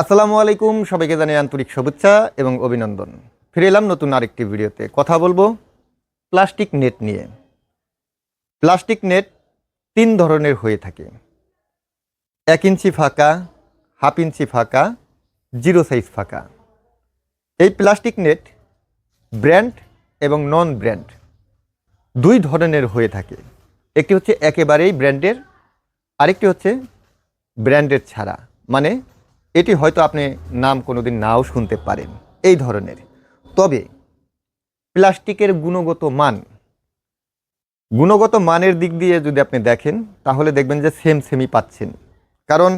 আসসালামু আলাইকুম, সবাইকে জানাই আন্তরিক শুভেচ্ছা এবং অভিনন্দন। ফিরে এলাম নতুন আরেকটি ভিডিওতে। কথা বলব প্লাস্টিক নেট নিয়ে। প্লাস্টিক নেট তিন ধরনের হয়ে থাকে। এক ইঞ্চি ফাঁকা, হাফ ইঞ্চি ফাঁকা, জিরো সাইজ ফাঁকা। এই প্লাস্টিক নেট ব্র্যান্ড এবং নন ব্র্যান্ড দুই ধরনের হয়ে থাকে। একটি হচ্ছে একেবারেই ব্র্যান্ডের, আরেকটি হচ্ছে ব্র্যান্ডের ছাড়া। মানে এটি হয়তো আপনি নাম কোনোদিন নাও শুনতে পারেন। এই ধরনের। তবে প্লাস্টিকের গুণগত মান, গুণগত মানের দিক দিয়ে যদি আপনি দেখেন, তাহলে দেখবেন যে সেম সেমই পাচ্ছেন। কারণ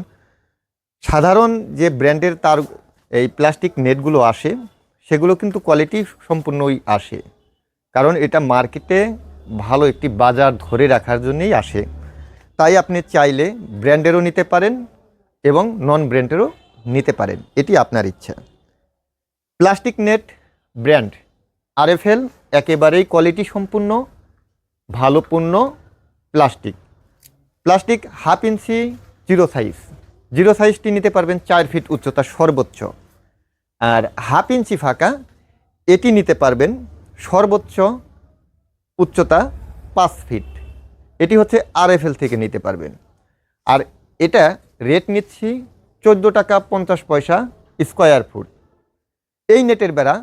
সাধারণ যে ব্র্যান্ডের তার এই প্লাস্টিক নেটগুলো আসে, সেগুলো কিন্তু কোয়ালিটি সম্পূর্ণই আসে। কারণ এটা মার্কেটে ভালো একটি বাজার ধরে রাখার জন্যই আসে। তাই আপনি চাইলে ব্র্যান্ডেরও নিতে পারেন এবং নন ব্র্যান্ডেরও নিতে পারেন, এটি আপনার ইচ্ছা। প্লাস্টিক নেট ব্র্যান্ড, আরএফএল, একেবারেই কোয়ালিটি সম্পূর্ণ, ভালো পণ্য, plastic. Plastic half inch zero size. Zero সাইজটি নিতে পারবেন চার ফিট উচ্চতা সর্বোচ্চ। আর হাফ ইঞ্চি ফাঁকা, এটি নিতে পারবেন সর্বোচ্চ উচ্চতা পাঁচ ফিট। এটি হচ্ছে আরএফএল থেকে নিতে পারবেন। আর এটা রেট নিচ্ছি চোদ্দ টাকা পঞ্চাশ পয়সা স্কোয়ার ফুট। এই নেটের বেড়া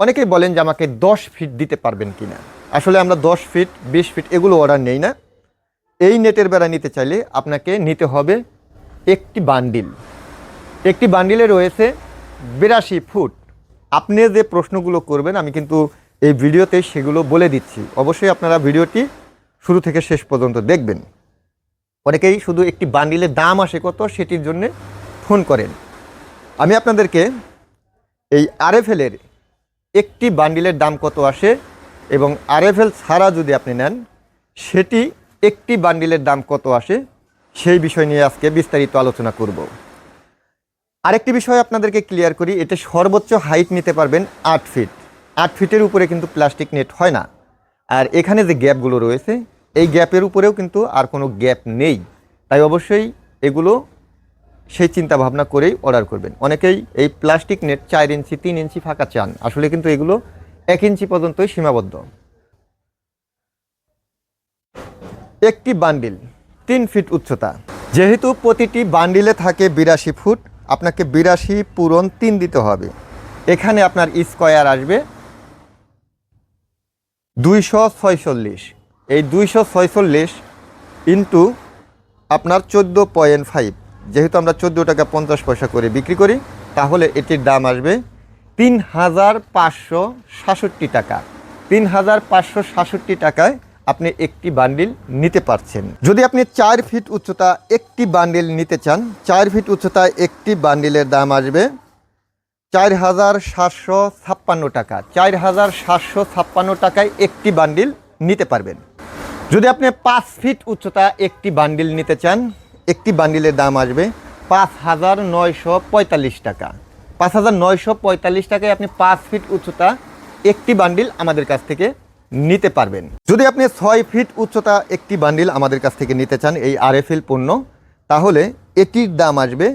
অনেকেই বলেন যে আমাকে দশ ফিট দিতে পারবেন কি না আসলে আমরা দশ ফিট, বিশ ফিট এগুলো অর্ডার নেই না। এই নেটের বেড়া নিতে চাইলে আপনাকে নিতে হবে একটি বান্ডিল। একটি বান্ডিলে রয়েছে বিরাশি ফুট। আপনি যে প্রশ্নগুলো করবেন, আমি কিন্তু এই ভিডিওতে সেগুলো বলে দিচ্ছি। অবশ্যই আপনারা ভিডিওটি শুরু থেকে শেষ পর্যন্ত দেখবেন। অনেকেই শুধু একটি বান্ডিলের দাম আসে কত সেটির জন্য ফোন করেন। আমি আপনাদেরকে এই আরএফএলের একটি বান্ডিলের দাম কত আসে এবং আরএফএল ছাড়া যদি আপনি নেন, সেটি একটি বান্ডিলের দাম কত আসে সেই বিষয় নিয়ে আজকে বিস্তারিত আলোচনা করব। আরেকটি বিষয় আপনাদেরকে ক্লিয়ার করি, এতে সর্বোচ্চ হাইট নিতে পারবেন আট ফিট। আট ফিটের উপরে কিন্তু প্লাস্টিক নেট হয় না। আর এখানে যে গ্যাপগুলো রয়েছে এই গ্যাপের উপরেও কিন্তু আর কোনো গ্যাপ নেই। তাই অবশ্যই এগুলো সেই চিন্তা ভাবনা করেই অর্ডার করবেন। অনেকেই এই প্লাস্টিক নেট চার ইঞ্চি, তিন ইঞ্চি ফাঁকা চান। আসলে কিন্তু এগুলো এক ইঞ্চি পর্যন্তই সীমাবদ্ধ। একটি বান্ডিল তিন ফিট উচ্চতা। যেহেতু প্রতিটি বান্ডিলে থাকে বিরাশি ফুট, আপনাকে বিরাশি পূরণ তিন দিতে হবে। এখানে আপনার স্কোয়ার আসবে দুইশো ছয়চল্লিশ। এই দুইশো ছয়চল্লিশ ইন্টু আপনার চোদ্দ পয়েন্ট ফাইভ। যেহেতু আমরা চোদ্দ টাকা পঞ্চাশ পয়সা করে বিক্রি করি, তাহলে এটির দাম আসবে তিন হাজার পাঁচশো সাতষট্টি টাকা। তিন হাজার পাঁচশো সাতষট্টি টাকায় আপনি একটি বান্ডিল নিতে পারছেন। যদি আপনি চার ফিট উচ্চতা একটি বান্ডিল নিতে চান, চার ফিট উচ্চতায় একটি বান্ডিলের দাম আসবে চার হাজার সাতশো ছাপ্পান্ন টাকা। চার হাজার সাতশো ছাপ্পান্ন টাকায় একটি বান্ডিল নিতে পারবেন। যদি আপনি পাঁচ ফিট উচ্চতা একটি বান্ডিল নিতে চান, একটি বান্ডিলের দাম আসবে পাঁচ হাজার নয়শো পঁয়তাল্লিশ টাকা। পাঁচ হাজার নয়শো পঁয়তাল্লিশ টাকায় আপনি পাঁচ ফিট উচ্চতা একটি বান্ডিল আমাদের কাছ থেকে নিতে পারবেন। যদি আপনি ছয় ফিট উচ্চতা একটি বান্ডিল আমাদের কাছ থেকে নিতে চান এই আরএফএল পণ্য, তাহলে এটির দাম আসবে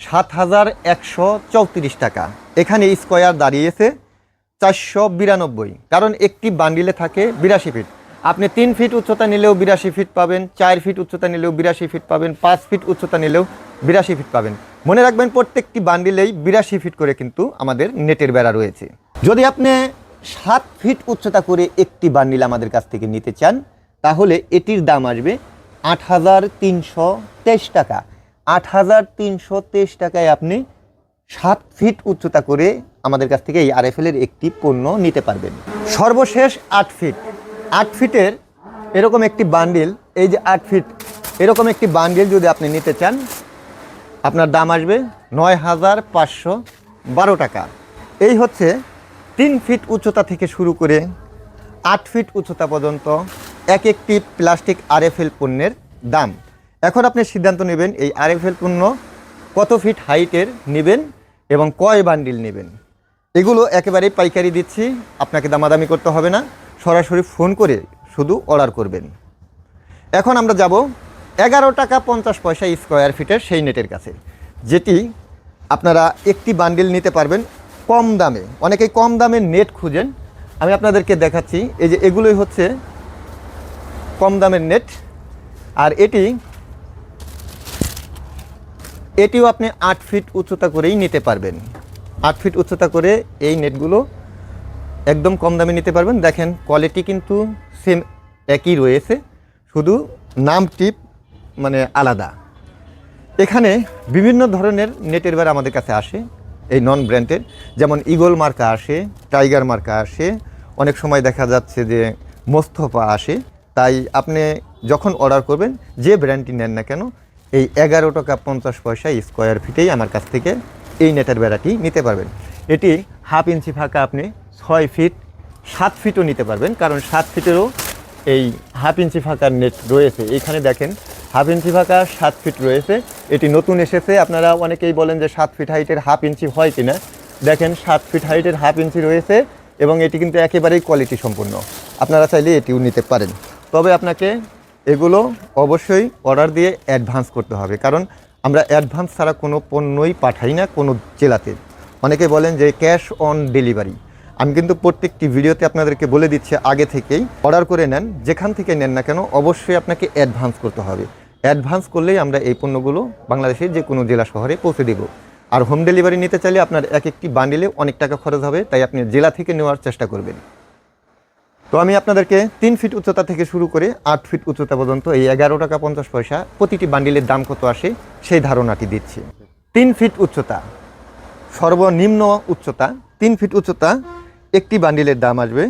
সাত হাজার একশো চৌত্রিশ টাকা। এখানে স্কোয়ার দাঁড়িয়েছে চারশো বিরানব্বই। কারণ একটি বান্ডিলে থাকে বিরাশি ফিট। আপনি তিন ফিট উচ্চতা নিলেও বিরাশি ফিট পাবেন, চার ফিট উচ্চতা নিলেও বিরাশি ফিট পাবেন, পাঁচ ফিট উচ্চতা নিলেও বিরাশি ফিট পাবেন। মনে রাখবেন, প্রত্যেকটি বান্ডিলেই বিরাশি ফিট করে কিন্তু আমাদের নেটের বেড়া রয়েছে। যদি আপনি সাত ফিট উচ্চতা করে একটি বান্ডিল আমাদের কাছ থেকে নিতে চান, তাহলে এটির দাম আসবে আট হাজার তিনশো তেইশ টাকা। আট হাজার তিনশো তেইশ টাকায় আপনি সাত ফিট উচ্চতা করে আমাদের কাছ থেকে এই আরএফএল এর একটি পণ্য নিতে পারবেন। সর্বশেষ আট ফিট আট ফিটের এরকম একটি বান্ডিল, এই যে আট ফিট, এরকম একটি বান্ডিল যদি আপনি নিতে চান, আপনার দাম আসবে নয় হাজার পাঁচশো বারো টাকা। এই হচ্ছে তিন ফিট উচ্চতা থেকে শুরু করে আট ফিট উচ্চতা পর্যন্ত এক একটি প্লাস্টিক আরএফএল পণ্যের দাম। এখন আপনি সিদ্ধান্ত নেবেন এই আরএফএল পণ্য কত ফিট হাইটের নেবেন এবং কয় বান্ডিল নেবেন। এগুলো একেবারেই পাইকারি দিচ্ছি, আপনাকে দামাদামি করতে হবে না। সরাসরি ফোন করে শুধু অর্ডার করবেন। এখন আমরা যাব এগারো টাকা পঞ্চাশ পয়সা স্কোয়ার ফিটের সেই নেটের কাছে, যেটি আপনারা একটি বান্ডিল নিতে পারবেন কম দামে। অনেকেই কম দামে নেট খুঁজেন। আমি আপনাদেরকে দেখাচ্ছি, এই যে এগুলোই হচ্ছে কম দামের নেট। আর এটি, এটিও আপনি আট ফিট উচ্চতা করেই নিতে পারবেন। আট ফিট উচ্চতা করে এই নেটগুলো একদম কম দামে নিতে পারবেন। দেখেন কোয়ালিটি কিন্তু সেম একই রয়েছে, শুধু নাম টিপ মানে আলাদা। এখানে বিভিন্ন ধরনের নেটের বার আমাদের কাছে আসে, এই নন ব্র্যান্ডের যেমন ইগল মার্কা আসে টাইগার মার্কা আসে, অনেক সময় দেখা যাচ্ছে যে মোস্তফা আসে। তাই আপনি যখন অর্ডার করবেন, যে ব্র্যান্ডটি নেন না কেন, এই এগারো টাকা পঞ্চাশ পয়সা স্কোয়ার ফিটেই আমার কাছ থেকে এই নেটের বেড়াটি নিতে পারবেন। এটি হাফ ইঞ্চি ফাঁকা আপনি ছয় ফিট সাত ফিটও নিতে পারবেন, কারণ সাত ফিটেরও এই হাফ ইঞ্চি ফাঁকার নেট রয়েছে। এখানে দেখেন হাফ ইঞ্চি ফাঁকা, সাত ফিট রয়েছে। এটি নতুন এসেছে। আপনারা অনেকেই বলেন যে সাত ফিট হাইটের হাফ ইঞ্চি হয় কিনা। দেখেন, সাত ফিট হাইটের হাফ ইঞ্চি রয়েছে এবং এটি কিন্তু একেবারেই কোয়ালিটি সম্পূর্ণ। আপনারা চাইলে এটিও নিতে পারেন। তবে আপনাকে এগুলো অবশ্যই অর্ডার দিয়ে অ্যাডভান্স করতে হবে। কারণ আমরা অ্যাডভান্স ছাড়া কোনো পণ্যই পাঠাই না কোনো জেলাতে। অনেকে বলেন যে ক্যাশ অন ডেলিভারি আমি কিন্তু প্রত্যেকটি ভিডিওতে আপনাদেরকে বলে দিচ্ছি আগে থেকেই, অর্ডার করে নেন, যেখান থেকে নেন না কেন, অবশ্যই আপনাকে অ্যাডভান্স করতে হবে। অ্যাডভান্স করলেই আমরা এই পণ্যগুলো বাংলাদেশের যে কোনো জেলা শহরে পৌঁছে দেব। আর হোম ডেলিভারি নিতে চাইলে আপনার এক একটি বান্ডিলে অনেক টাকা খরচ হবে, তাই আপনি জেলা থেকে নেওয়ার চেষ্টা করবেন। তো আমি আপনাদেরকে তিন ফিট উচ্চতা থেকে শুরু করে আট ফিট উচ্চতা পর্যন্ত এই এগারো টাকা পঞ্চাশ পয়সা প্রতিটি বান্ডিলের দাম কত আসে, সেই ধারণাটি দিচ্ছি। তিন ফিট উচ্চতা, সর্বনিম্ন উচ্চতা, তিন ফিট উচ্চতা একটি বান্ডিলের দাম আসবে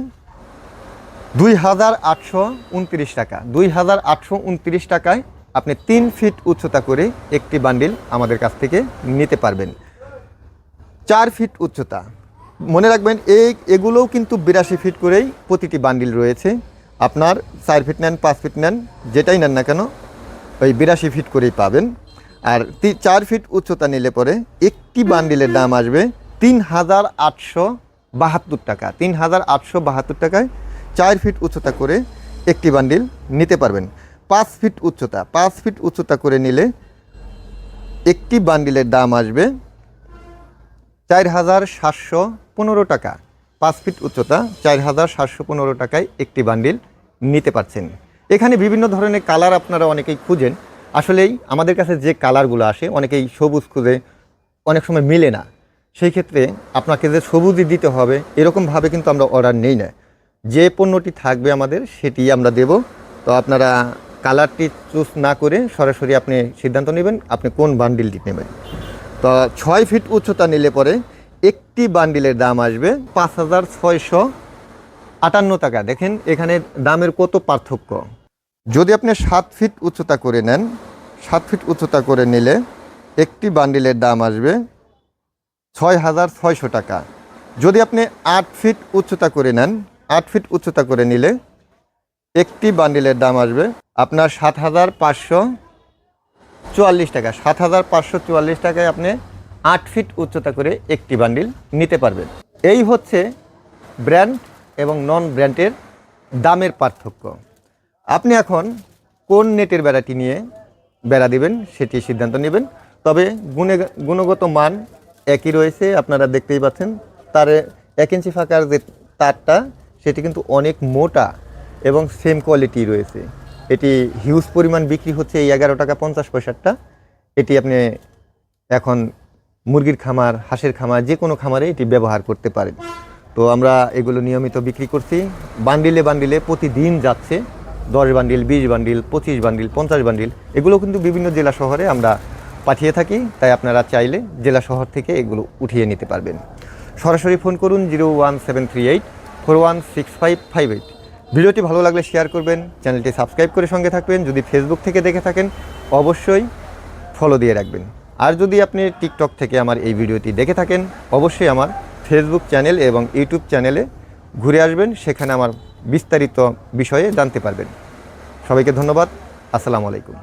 দুই হাজার আটশো উনত্রিশ টাকা। দুই হাজার আটশো উনত্রিশ টাকায় আপনি তিন ফিট উচ্চতা করে একটি বান্ডিল আমাদের কাছ থেকে নিতে পারবেন। চার ফিট উচ্চতা। মনে রাখবেন, এই এগুলোও কিন্তু বিরাশি ফিট করেই প্রতিটি বান্ডিল রয়েছে। আপনার চার ফিট নেন, পাঁচ ফিট নেন, যেটাই নেন না কেন, ওই বিরাশি ফিট করেই পাবেন। আর চার ফিট উচ্চতা নিলে পরে একটি বান্ডিলের দাম আসবে তিন হাজার আটশো বাহাত্তর টাকা, তিন হাজার আটশো বাহাত্তর টাকায় চার ফিট উচ্চতা করে একটি বান্ডিল নিতে পারবেন। পাঁচ ফিট উচ্চতা, পাঁচ ফিট উচ্চতা করে নিলে একটি বান্ডিলের দাম আসবে চার হাজার সাতশো পনেরো টাকা। পাঁচ ফিট উচ্চতা, চার হাজার সাতশো পনেরো টাকায় একটি বান্ডিল নিতে পারছেন। এখানে বিভিন্ন ধরনের কালার আপনারা অনেকেই খুঁজেন। আসলেই আমাদের কাছে যে কালারগুলো আসে, অনেকেই সবুজ খুঁজে, অনেক সময় মিলে না। সেই ক্ষেত্রে আপনাকে যে সবুজই দিতে হবে এরকমভাবে কিন্তু আমরা অর্ডার নেই না। যে পণ্যটি থাকবে আমাদের সেটি আমরা দেব। তো আপনারা কালারটি চুজ না করে সরাসরি আপনি সিদ্ধান্ত নেবেন, আপনি কোন বান্ডিলটি নেবেন। তো ছয় ফিট উচ্চতা নিলে পরে একটি বান্ডিলের দাম আসবে পাঁচ হাজার ছয়শো আটান্ন টাকা। দেখেন, এখানে দামের কত পার্থক্য। যদি আপনি সাত ফিট উচ্চতা করে নেন, সাত ফিট উচ্চতা করে নিলে একটি বান্ডিলের দাম আসবে ছয় হাজার ছয়শো টাকা। যদি আপনি আট ফিট উচ্চতা করে নেন, আট ফিট উচ্চতা করে নিলে একটি বান্ডিলের দাম আসবে আপনার সাত হাজার পাঁচশো চুয়াল্লিশ টাকা। সাত হাজার পাঁচশো চুয়াল্লিশ টাকায় আপনি আট ফিট উচ্চতা করে একটি বান্ডিল নিতে পারবেন। এই হচ্ছে ব্র্যান্ড এবং নন ব্র্যান্ডের দামের পার্থক্য। আপনি এখন কোন নেটের বেড়াটি নিয়ে বেড়া দিবেন, সেটি সিদ্ধান্ত নেবেন। তবে গুণে গুণগত মান একই রয়েছে, আপনারা দেখতেই পাচ্ছেন। তার এক ইঞ্চি ফাঁকার যে তারটা, সেটি কিন্তু অনেক মোটা এবং সেম কোয়ালিটি রয়েছে। এটি হিউজ পরিমাণ বিক্রি হচ্ছে এই এগারো টাকা পঞ্চাশ পয়সারটা। এটি আপনি এখন মুরগির খামার, হাঁসের খামার, যে কোনো খামারে এটি ব্যবহার করতে পারেন। তো আমরা এগুলো নিয়মিত বিক্রি করছি। বান্ডিলে বান্ডিলে প্রতিদিন যাচ্ছে। দশ বান্ডিল, বিশ বান্ডিল, পঁচিশ বান্ডিল, পঞ্চাশ বান্ডিল, এগুলো কিন্তু বিভিন্ন জেলা শহরে আমরা পাঠিয়ে থাকি, তাই আপনারা চাইলে জেলা শহর থেকে এগুলো উঠিয়ে নিতে পারবেন। সরাসরি ফোন করুন zero one seven three eight, four one six five five eight. ভিডিওটি ভালো লাগলে শেয়ার করবেন, চ্যানেলটি সাবস্ক্রাইব করে সঙ্গে থাকবেন, যদি ফেসবুক থেকে দেখে থাকেন, অবশ্যই ফলো দিয়ে রাখবেন। আর যদি আপনি টিকটক থেকে আমার এই ভিডিওটি দেখে থাকেন, অবশ্যই আমার ফেসবুক চ্যানেল এবং ইউটিউব চ্যানেলে ঘুরে আসবেন, সেখানে আমার বিস্তারিত বিষয়ে জানতে পারবেন। সবাইকে ধন্যবাদ, আসসালামু আলাইকুম।